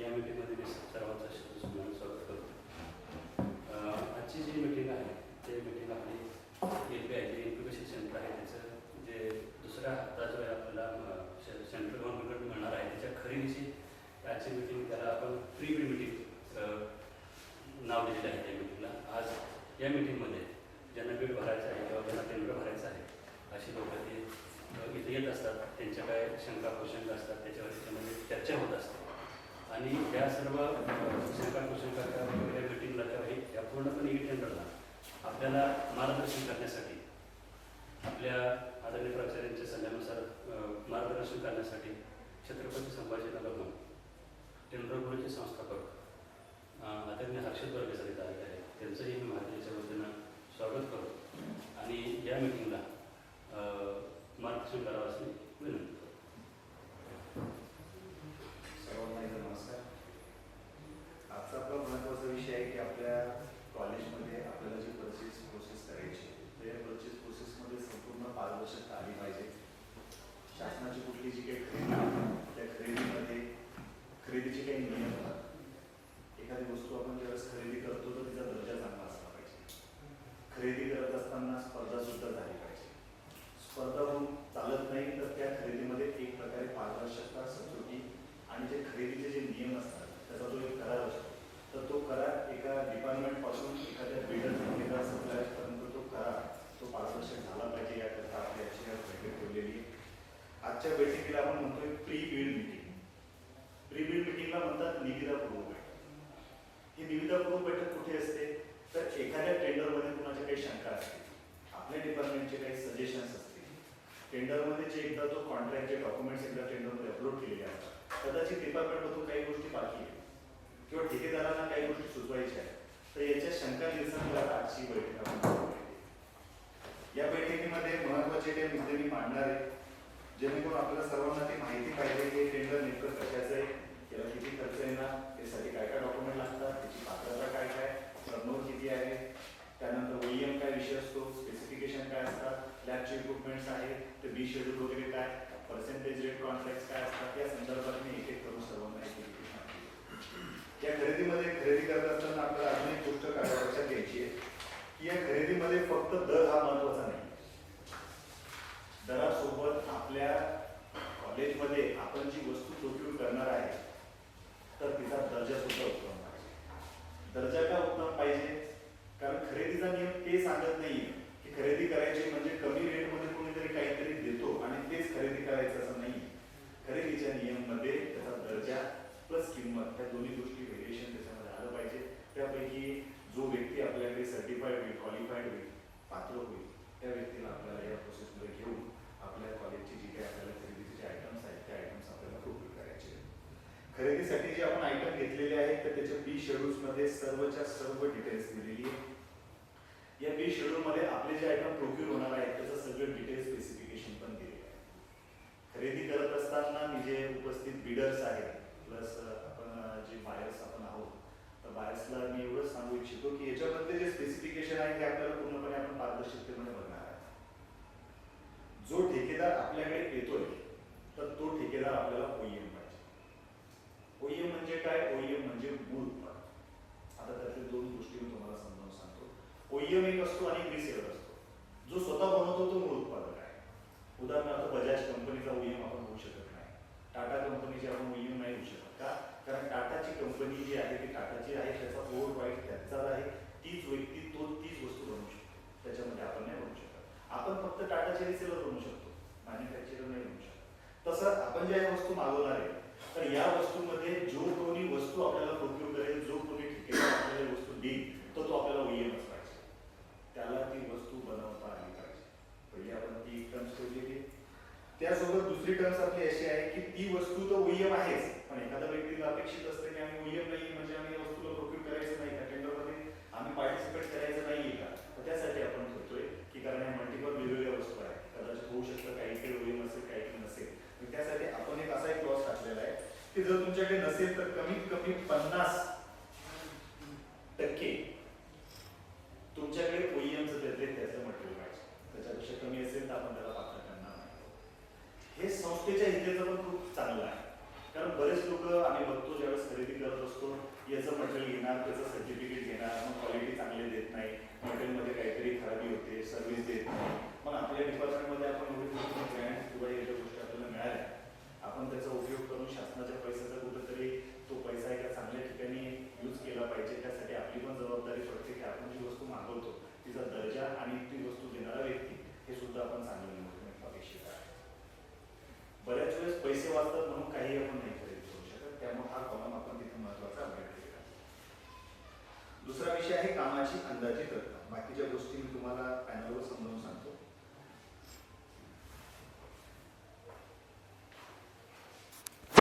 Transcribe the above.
या मीटिंगमध्ये मी सर्वांचं शुभेच्छा स्वागत करतो आजची जी मीटिंग आहे ते मीटिंग आपली एल पी आय जे इन्क्युबेशन सेंटर आहे त्याचं जे दुसऱ्या हप्ता जो आहे आपल्याला अं, से- सेंट्रल गव्हर्नमेंटकडून मिळणार आहे त्याच्या खरेदीची आजची मीटिंग त्याला आपण प्री बीड मीटिंग नाव दिलेलं आहे त्या मीटिंगला आज या मीटिंगमध्ये ज्यांना बीड भरायचं आहे किंवा ज्यांना टेंडर भरायचं आहे अशी लोक ते इथे येत असतात. त्यांच्या काय शंका कुशंका असतात त्याच्यावर त्याच्यामध्ये चर्चा होत असते. आणि या सर्व अ, शंका कुशंका त्या वेगवेगळ्या त्या या पूर्णपणे ई टेंडरला आपल्याला मार्गदर्शन करण्यासाठी आपल्या आदरणीय प्राचार्यांच्या सल्ल्यानुसार मार्गदर्शन करण्यासाठी छत्रपती संभाजीनगर टेंडर गुरुचे संस्थापक आदरणीय हर्षद वर्ग सरित आले आहेत. त्यांचंही मी महाराजांच्या वतीनं स्वागत करतो आणि या मिटिंगला अ, मार्गदर्शन करावं असे विनंती करतो सर्वांना एकदा नमस्कार आजचा आपला महत्त्वाचा विषय आहे की आपल्या कॉलेजमध्ये आपल्याला जी परचेस प्रोसेस करायची आहे, तर या परचेस प्रोसेसमध्ये संपूर्ण पारदर्शकता आली पाहिजे शासनाची कुठली जी काही खरेदी आहे, त्या खरेदीमध्ये खरेदीचे काही नियम असतात एखादी वस्तू आपण ज्यावेळेस खरेदी करतो तर तिचा दर्जा चांगला असला पाहिजे खरेदी करत असताना स्पर्धा सुद्धा झाली पाहिजे स्पर्धा होऊन चालत नाही तर त्या खरेदीमध्ये एक प्रकारे पारदर्शकता सचोटी आणि जे खरेदीचे जे नियम असतात त्याचा जो एक करार असतो तर तो करार एका डिपार्टमेंटपासून एखाद्या बिल्डर एका सप्लायर पर्यंत तो करार तो पारदर्शक झाला पाहिजे याकरता आपली याची आज बैठक ठेवलेली आहे आजच्या बैठकीला आपण म्हणतोय pre build meeting pre build मिटिंगला म्हणतात निविदापूर्व बैठक ही निविदापूर्व असते? तर एखाद्या टेंडरमध्ये कुणाच्या काही शंका असतील आपल्या डिपार्टमेंटचे काही सजेशन्स असतील टेंडरमध्ये जे एकदा तो कॉन्ट्रॅक्टचे डॉक्युमेंट्स एकदा टेंडरमध्ये अपलोड केलेले असतात कदाचित डिपार्टमेंटमधून काही गोष्टी बाकी आहेत किंवा ठेकेदारांना काही गोष्टी सुचवायच्या आहेत तर याच्या शंका निरसनाला आजची बैठक आपण या बैठकीमध्ये महत्त्वाचे काही मुद्दे मी मांडणार आहे जेणेकरून आपल्याला सर्वांना ती माहिती पाहिजे की टेंडर नेमकं कशाचं आहे त्याला किती खर्च येणार त्यासाठी काय काय डॉक्युमेंट लागतात त्याची पात्रता काय काय टर्नओव्हर किती आहे त्यानंतर ओईएम काय विषय असतो स्पेसिफिकेशन काय असतात लॅबचे इक्विपमेंट्स आहेत ते बी शेड्यूल वगैरे काय पर्सेंटेज रेट कॉन्ट्रॅक्ट काय असतात या संदर्भात मी एक एक करून सर्व माहिती या खरेदीमध्ये खरेदी करत असताना आपल्याला अजून एक गोष्ट काय लक्षात घ्यायची आहे की या खरेदीमध्ये फक्त दर हा महत्त्वाचा नाही. दरासोबत आपल्या कॉलेजमध्ये आपण जी वस्तू प्रोक्यूर करणार आहे तर तिचा दर्जा सुद्धा उत्तम पाहिजे. दर्जा का उत्तम पाहिजे? कारण खरेदीचा नियम ते सांगत नाही की खरेदी करायची म्हणजे कमी रेट कोणीतरी काहीतरी देतो आणि तेच खरेदी करायचं असं नाही खरेदीच्या नियममध्ये त्याचा दर्जा प्लस किंमत त्या दोन्ही गोष्टी व्हेरिएशन त्याच्यामध्ये आलं पाहिजे. त्यापैकी जो व्यक्ती आपल्याकडे सर्टिफाईड होईल क्वालिफाईड होईल पात्र होईल त्या व्यक्तीला आपल्याला या प्रोसेसमध्ये घेऊन आपल्या कॉलेजची जी काही आपल्याला खरेदीचे जे आयटम्स आहेत त्या आयटम्स आपल्याला प्रोक्यूर करायचे खरेदीसाठी जे आपण आयटम घेतलेले आहेत तर त्याच्या बी शेड्यूल्समध्ये सर्वच्या सर्व डिटेल्स दिलेली आहे या बी शेड्यूलमध्ये आपले जे आयटम प्रोक्युअर होणार आहेत त्याचं सगळं डिटेल स्पेसिफिकेशन पण दिलेलं आहे खरेदी करत असताना मी जे उपस्थित बिडर्स आहेत प्लस आपण अं, जे बायर्स आपण आहोत तर बायर्सला मी एवढंच सांगू इच्छितो की याच्यामध्ये जे स्पेसिफिकेशन आहे ते आपल्याला पूर्णपणे आपण पारदर्शकतेमध्ये बघणार आहे जो ठेकेदार आपल्याकडे येतोय तर तो ठेकेदार आपल्याला ओईएम पाहिजे ओईएम म्हणजे काय ओईएम म्हणजे मूळ उत्पादन आता त्यातल्या दोन गोष्टी मी तुम्हाला समजावून सांगतो एक असतो आणि रिसेलर असतो जो स्वतः बनवतो तो मूळ उत्पादक आहे. उदाहरणार्थ बजाज कंपनीचा ओईएम आपण होऊ शकत नाही. टाटा कंपनीची आपण ओईएम नाही होऊ शकत का? कारण टाटाची कंपनी जी आहे ती टाटाची आहे त्याचा ओव्हर वाईट त्यांचाच आहे. तीच व्यक्ती तो तीच वस्तू बनवू शकतो. त्याच्यामध्ये आपण नाही बनवू शकत. आपण फक्त टाटाचे रिसेलर बनवू शकतो. मॅन्युफॅक्चरर नाही बनवू शकत. तसं आपण ज्या या वस्तू मागवणार आहे तर या वस्तूमध्ये जो कोणी वस्तू आपल्याला प्रोक्यूर करेल जो कोणी ठेकेदार आपल्याला वस्तू देईल तर तो आपल्याला ओईएमच पाहिजे त्याला ती वस्तू बनवता आली पाहिजे पहिली आपण ती टर्म्स ठेवलेली आहे. त्यासोबत दुसरी टर्म्स आपली अशी आहे वस्तू तर ओईएम आहेच. पण एखाद्या व्यक्तीला अपेक्षित असते की आम्ही ओईएम नाही म्हणजे आम्ही वस्तूला प्रोक्यूर करायचं नाही का? टेंडरमध्ये आम्ही पार्टिसिपेट करायचं नाही का? तर त्यासाठी आपण करतोय की कारण या मल्टिपल वेगवेगळ्या वस्तू आहेत. कदाचित होऊ शकतं काही काही ओईएम असेल काही काही नसेल त्यासाठी आपण एक असा एक क्लॉस टाकलेला आहे की जर तुमच्याकडे नसेल तर कमीत कमी पन्नास टक्के काही आपण नाही खरेदी करू शकत त्यामुळे हा कॉलम आपण तिथे महत्त्वाचा अपडेट दुसरा विषय आहे कामाची अंदाजित रक्कम बाकीच्या गोष्टी मी तुम्हाला पॅनलवर समजावून सांगतो